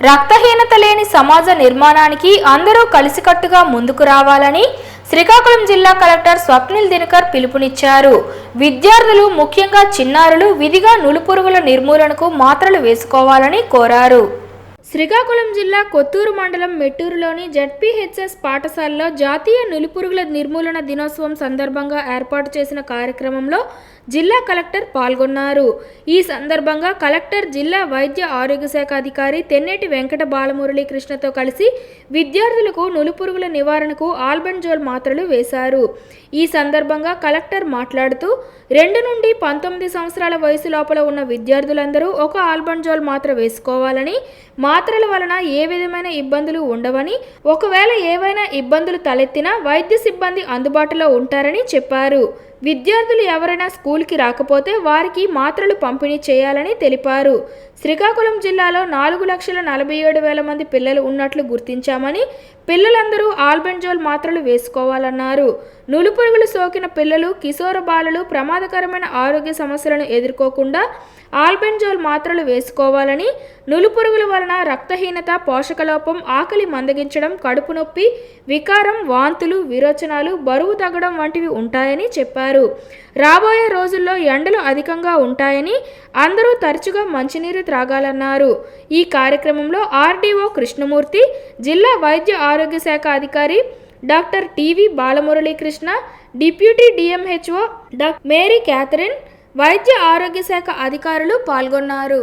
రక్తహీనత లేని సమాజ నిర్మాణానికి అందరూ కలిసికట్టుగా ముందుకు రావాలని శ్రీకాకుళం జిల్లా కలెక్టర్ స్వప్నిల్ దినకర్ పిలుపునిచ్చారు. విద్యార్థులు ముఖ్యంగా చిన్నారులు విధిగా నులుపురుగుల నిర్మూలనకు మాత్రలు వేసుకోవాలని కోరారు. శ్రీకాకుళం జిల్లా కొత్తూరు మండలం మెట్టూరులోని జడ్పీహెచ్ఎస్ పాఠశాలలో జాతీయ నులిపురుగుల నిర్మూలన దినోత్సవం సందర్భంగా ఏర్పాటు చేసిన కార్యక్రమంలో జిల్లా కలెక్టర్ పాల్గొన్నారు. ఈ సందర్భంగా కలెక్టర్ జిల్లా వైద్య ఆరోగ్య శాఖ అధికారి తెన్నేటి వెంకట బాలమురళీ కృష్ణతో కలిసి విద్యార్థులకు నులిపురుగుల నివారణకు ఆల్బెంజోల్ మాత్రలు వేశారు. ఈ సందర్భంగా కలెక్టర్ మాట్లాడుతూ రెండు నుండి పంతొమ్మిది సంవత్సరాల వయసు లోపల ఉన్న విద్యార్థులందరూ ఒక ఆల్బెంజోల్ మాత్ర వేసుకోవాలని మా మాత్రల వలన ఏ విధమైన ఇబ్బందులు ఉండవని ఒకవేళ ఏవైనా ఇబ్బందులు తలెత్తినా వైద్య సిబ్బంది అందుబాటులో ఉంటారని చెప్పారు. విద్యార్థులు ఎవరైనా స్కూల్కి రాకపోతే వారికి మాత్రలు పంపిణీ చేయాలని తెలిపారు. శ్రీకాకుళం జిల్లాలో నాలుగు లక్షల నలభై ఏడు వేల మంది పిల్లలు ఉన్నట్లు గుర్తించామని పిల్లలందరూ ఆల్బెంజోల్ మాత్రలు వేసుకోవాలన్నారు. నులుపురుగులు సోకిన పిల్లలు కిశోర బాలలు ప్రమాదకరమైన ఆరోగ్య సమస్యలను ఎదుర్కోకుండా ఆల్బెంజోల్ మాత్రలు వేసుకోవాలని నులుపురుగుల వలన రక్తహీనత పోషకలోపం ఆకలి మందగించడం కడుపు నొప్పి వికారం వాంతులు విరోచనాలు బరువు తగ్గడం వంటివి ఉంటాయని చెప్పారు. రాబోయే రోజుల్లో ఎండలు అధికంగా ఉంటాయని అందరూ తరచుగా మంచినీరు త్రాగాలన్నారు. ఈ కార్యక్రమంలో ఆర్డీఓ కృష్ణమూర్తి జిల్లా వైద్య ఆరోగ్య శాఖ అధికారి doctor TV Balamuralikrishna deputy DMHO doctor Mary Catherine వైద్య ఆరోగ్య శాఖ అధికారులు పాల్గొన్నారు.